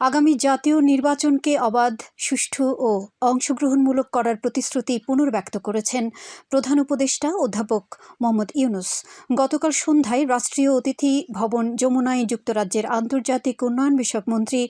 আগামী জাতীয় নির্বাচনকে অবাধ, সুষ্ঠু ও অংশগ্রহণমূলক করার প্রতিশ্রুতি পুনর্ব্যক্ত করেছেন প্রধান উপদেষ্টা অধ্যাপক মোহাম্মদ ইউনুস। গতকাল সন্ধ্যায় রাষ্ট্রীয় অতিথি ভবন যমুনায় যুক্তরাজ্যের আন্তর্জাতিক উন্নয়ন বিষয়ক মন্ত্রী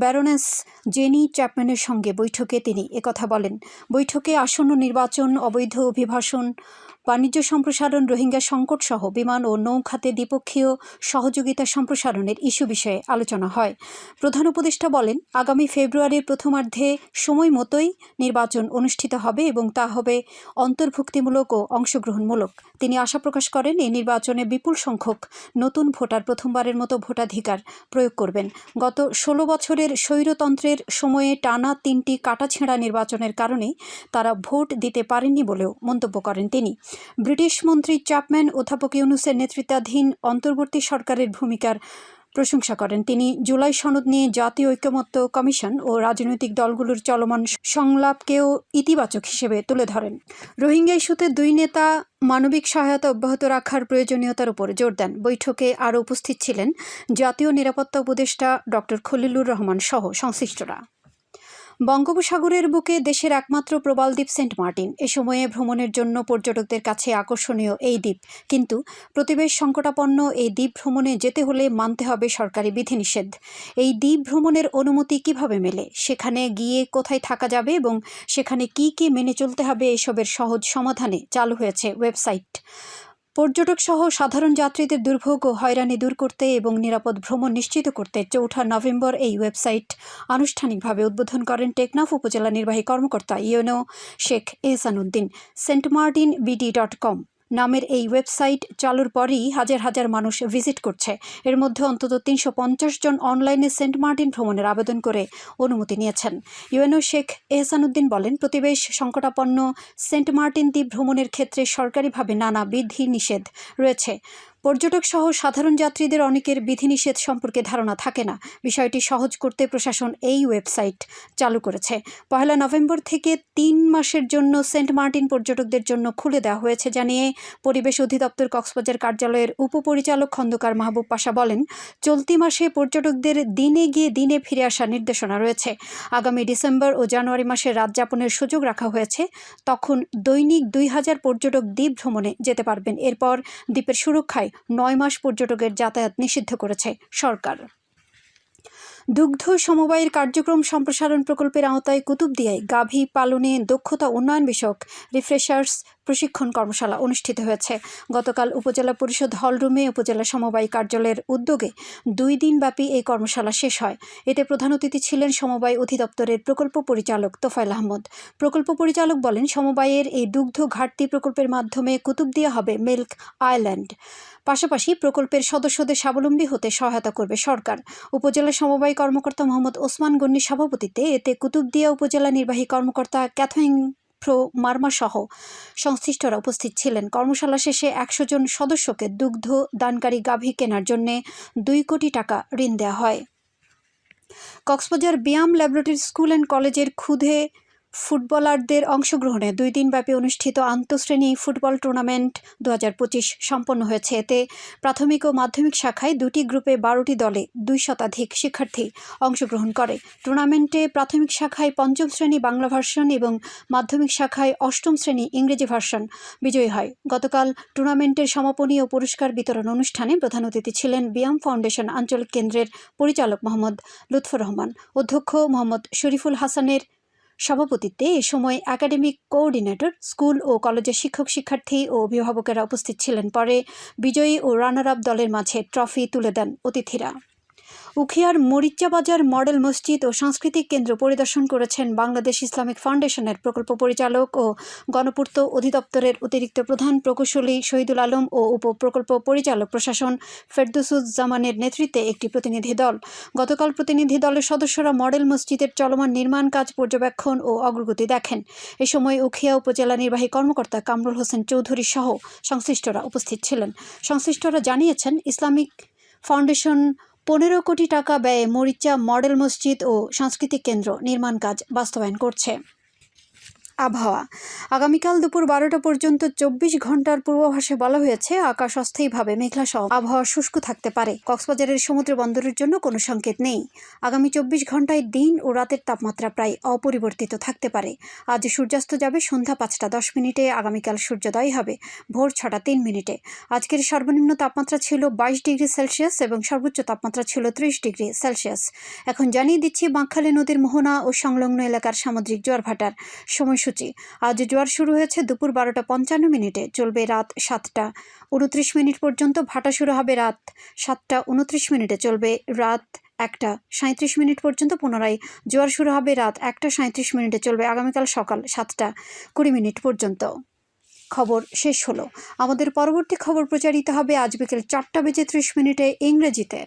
ব্যারোনেস জেনি চ্যাপম্যানের সঙ্গে বৈঠকে তিনি একথা বলেন। বৈঠকে আসন্ন নির্বাচন অবৈধ অভিবাসন বাণিজ্য সম্প্রসারণ, রোহিঙ্গা সংকট সহ বিমান ও নৌখাতে দ্বিপক্ষীয় সহযোগিতা সম্প্রসারণের ইস্যু বিষয়ে আলোচনা হয়। প্রধান উপদেষ্টা বলেন, আগামী ফেব্রুয়ারির প্রথমার্ধে সময় মতোই নির্বাচন অনুষ্ঠিত হবে এবং তা হবে অন্তর্ভুক্তিমূলক ও অংশগ্রহণমূলক। তিনি আশা প্রকাশ করেন, এই নির্বাচনে বিপুল সংখ্যক নতুন ভোটার প্রথমবারের মতো ভোটাধিকার প্রয়োগ করবেন। গত ষোলো বছরের স্বৈরতন্ত্রের সময়ে টানা তিনটি কাটাছেঁড়া নির্বাচনের কারণে তারা ভোট দিতে পারেননি বলেও মন্তব্য করেন তিনি। ব্রিটিশ মন্ত্রী চ্যাপম্যান অধ্যাপক ইউনুসের নেতৃত্বাধীন অন্তর্বর্তী সরকারের ভূমিকার প্রশংসা করেন। তিনি জুলাই সনদ নিয়ে জাতীয় ঐক্যমত্য কমিশন ও রাজনৈতিক দলগুলোর চলমান সংলাপকেও ইতিবাচক হিসেবে তুলে ধরেন। রোহিঙ্গা ইস্যুতে দুই নেতা মানবিক সহায়তা অব্যাহত রাখার প্রয়োজনীয়তার উপর জোর দেন। বৈঠকে আরও উপস্থিত ছিলেন জাতীয় নিরাপত্তা উপদেষ্টা ডক্টর খলিলুর রহমান সহ সংশ্লিষ্টরা। বঙ্গোপসাগরের বুকে দেশের একমাত্র প্রবাল দ্বীপ সেন্ট মার্টিন। এ সময়ে ভ্রমণের জন্য পর্যটকদের কাছে আকর্ষণীয় এই দ্বীপ। কিন্তু প্রতিবেশ সংকটাপন্ন এই দ্বীপ ভ্রমণে যেতে হলে মানতে হবে সরকারি বিধিনিষেধ। এই দ্বীপ ভ্রমণের অনুমতি কীভাবে মেলে? সেখানে গিয়ে কোথায় থাকা যাবে এবং সেখানে কি কি মেনে চলতে হবে এসবের সহজ সমাধানে চালু হয়েছে ওয়েবসাইট। পর্যটক সহ সাধারণ যাত্রীদের দুর্ভোগ ও হয়রানি দূর করতে এবং নিরাপদ ভ্রমণ নিশ্চিত করতে চৌঠা নভেম্বর এই ওয়েবসাইট আনুষ্ঠানিকভাবে উদ্বোধন করেন টেকনাফ উপজেলা নির্বাহী কর্মকর্তা UNO Sheikh Ehsanuddin Saint Martin BD dot com. নামের এই ওয়েবসাইট চালুর পরই হাজার হাজার মানুষ ভিজিট করছে। এর মধ্যে অন্তত তিনশো পঞ্চাশ জন অনলাইনে সেন্ট মার্টিন ভ্রমণের আবেদন করে অনুমতি নিয়েছেন। ইউএনও শেখ এহসানুদ্দিন বলেন, প্রতিবেশ সংকটাপন্ন সেন্ট মার্টিন দ্বীপ ভ্রমণের ক্ষেত্রে সরকারিভাবে নানা বিধি নিষেধ রয়েছে। পর্যটক সহ সাধারণ যাত্রীদের অনেকের বিধিনিষেধ সম্পর্কে ধারণা থাকে না। বিষয়টি সহজ করতে প্রশাসন এই ওয়েবসাইট চালু করেছে। পয়লা নভেম্বর থেকে তিন মাসের জন্য সেন্ট মার্টিন পর্যটকদের জন্য খুলে দেওয়া হয়েছে জানিয়ে পরিবেশ অধিদপ্তর কক্সবাজার কার্যালয়ের উপপরিচালক খন্দকার মাহবুব পাশা বলেন, চলতি মাসে পর্যটকদের দিনে গিয়ে দিনে ফিরে আসার নির্দেশনা রয়েছে। আগামী ডিসেম্বর ও জানুয়ারি মাসে রাত যাপনের সুযোগ রাখা হয়েছে। তখন দৈনিক দুই হাজার পর্যটক দ্বীপ ভ্রমণে যেতে পারবেন। এরপর দ্বীপের সুরক্ষায় নয় মাস পর্যটকের যাতায়াত নিষিদ্ধ করেছে সরকার। দুগ্ধ সমবায়ের কার্যক্রম সম্প্রসারণ প্রকল্পের আওতায় কুতুবদিয়ায় গাভী পালনে দক্ষতা উন্নয়ন বিষয়ক রিফ্রেশার্স প্রশিক্ষণ কর্মশালা অনুষ্ঠিত হয়েছে। গতকাল উপজেলা পরিষদ হলরুমে উপজেলা সমবায় কার্যালয়ের উদ্যোগে দুই দিনব্যাপী এই কর্মশালা শেষ হয়। এতে প্রধান অতিথি ছিলেন সমবায় অধিদপ্তরের প্রকল্প পরিচালক তোফাইল আহমদ। প্রকল্প পরিচালক বলেন, সমবায়ের এই দুগ্ধ ঘাটতি প্রকল্পের মাধ্যমে কুতুবদিয়া হবে মিল্ক আইল্যান্ড। পাশাপাশি প্রকল্পের সদস্যদের স্বাবলম্বী হতে সহায়তা করবে সরকার। উপজেলা সমবায় কর্মকর্তা মোহাম্মদ ওসমান গন্নির সভাপতিত্বে এতে কুতুবদিয়া উপজেলা নির্বাহী কর্মকর্তা ক্যাথরিন প্রো মার্মা সহ সংশ্লিষ্টরা উপস্থিত ছিলেন। কর্মশালা শেষে একশো জন সদস্যকে দুগ্ধ দানকারী গাভী কেনার জন্যে দুই কোটি টাকা ঋণ দেওয়া হয়। কক্সবাজার ব্যায়াম ল্যাবরেটরি স্কুল অ্যান্ড কলেজের ক্ষুদে ফুটবলারদের অংশগ্রহণে দুই দিনব্যাপী অনুষ্ঠিত আন্তঃশ্রেণী ফুটবল টুর্নামেন্ট দু পঁচিশ সম্পন্ন হয়েছে। এতে প্রাথমিক ও মাধ্যমিক শাখায় দুটি গ্রুপে বারোটি দলে দুই শতাধিক শিক্ষার্থী অংশগ্রহণ করে। টুর্নামেন্টে প্রাথমিক শাখায় পঞ্চম শ্রেণি বাংলা ভার্সন এবং মাধ্যমিক শাখায় অষ্টম শ্রেণি ইংরেজি ভার্সন বিজয়ী হয়। গতকাল টুর্নামেন্টের সমাপনী ও পুরস্কার বিতরণ অনুষ্ঠানে প্রধান অতিথি ছিলেন বিয়াম ফাউন্ডেশন আঞ্চলিক কেন্দ্রের পরিচালক মোহাম্মদ লুৎফর রহমান, অধ্যক্ষ মোহাম্মদ শরীফুল হাসানের সভাপতিত্বে এ সময় একাডেমিক কোঅর্ডিনেটর, স্কুল ও কলেজের শিক্ষক, শিক্ষার্থী ও অভিভাবকেরা উপস্থিত ছিলেন। পরে বিজয়ী ও রানার আপ দলের মাঝে ট্রফি তুলে দেন অতিথিরা। উখিয়ার মরিচাবাজার মডেল মসজিদ ও সাংস্কৃতিক কেন্দ্র পরিদর্শন করেছেন বাংলাদেশ ইসলামিক ফাউন্ডেশনের প্রকল্প পরিচালক ও গণপূর্ত অধিদপ্তরের অতিরিক্ত প্রধান প্রকৌশলী শহীদুল আলম ও উপ প্রকল্প পরিচালক প্রশাসন ফেরদুসুজ্জামানের নেতৃত্বে একটি প্রতিনিধি দল। গতকাল প্রতিনিধি দলের সদস্যরা মডেল মসজিদের চলমান নির্মাণ কাজ পর্যবেক্ষণ ও অগ্রগতি দেখেন। এ সময় উখিয়া উপজেলা নির্বাহী কর্মকর্তা কামরুল হোসেন চৌধুরী সহ সংশ্লিষ্টরা উপস্থিত ছিলেন। সংশ্লিষ্টরা জানিয়েছেন, ইসলামিক ফাউন্ডেশন পনেরো কোটি টাকা ব্যয়ে মরিচা মডেল মসজিদ ও সাংস্কৃতিক কেন্দ্র নির্মাণ কাজ বাস্তবায়ন করছে। আবহাওয়া। আগামীকাল দুপুর বারোটা পর্যন্ত চব্বিশ ঘণ্টার পূর্বাভাসে বলা হয়েছে, আকাশ অস্থায়ীভাবে মেঘলা সহ আবহাওয়া শুষ্ক থাকতে পারে। কক্সবাজারের সমুদ্র বন্দরের জন্য কোনো সংকেত নেই। আগামী চব্বিশ ঘন্টায় দিন ও রাতের তাপমাত্রা প্রায় অপরিবর্তিত থাকতে পারে। আজ সূর্যাস্ত যাবে সন্ধ্যা পাঁচটা দশ মিনিটে, আগামীকাল সূর্যোদয় হবে ভোর ছটা তিন মিনিটে। আজকের সর্বনিম্ন তাপমাত্রা ছিল বাইশ ডিগ্রি সেলসিয়াস এবং সর্বোচ্চ তাপমাত্রা ছিল ত্রিশ ডিগ্রি সেলসিয়াস। এখন জানিয়ে দিচ্ছি বাঁকখালী নদীর মোহনা ও সংলগ্ন এলাকার সামুদ্রিক জোয়ার ভাটার সময়সূচি আজ জোয়ার শুরু হয়েছে দুপুর বারোটা পঞ্চান্ন মিনিটে। চলবে রাত সাতটা। উনত্রিশ মিনিট পর্যন্ত ভাটা শুরু হবে রাত সাতটা। উনত্রিশ মিনিটে চলবে রাত একটা। সাঁত্রিশ মিনিট পর্যন্ত পুনরায় জোয়ার শুরু হবে রাত একটা। সাঁত্রিশ মিনিটে চলবে আগামীকাল সকাল সাতটা। কুড়ি মিনিট পর্যন্ত। খবর শেষ হলো। আমাদের পরবর্তী খবর প্রচারিত হবে আজ বিকেল চারটা বেজে ত্রিশ মিনিটে ইংরেজিতে।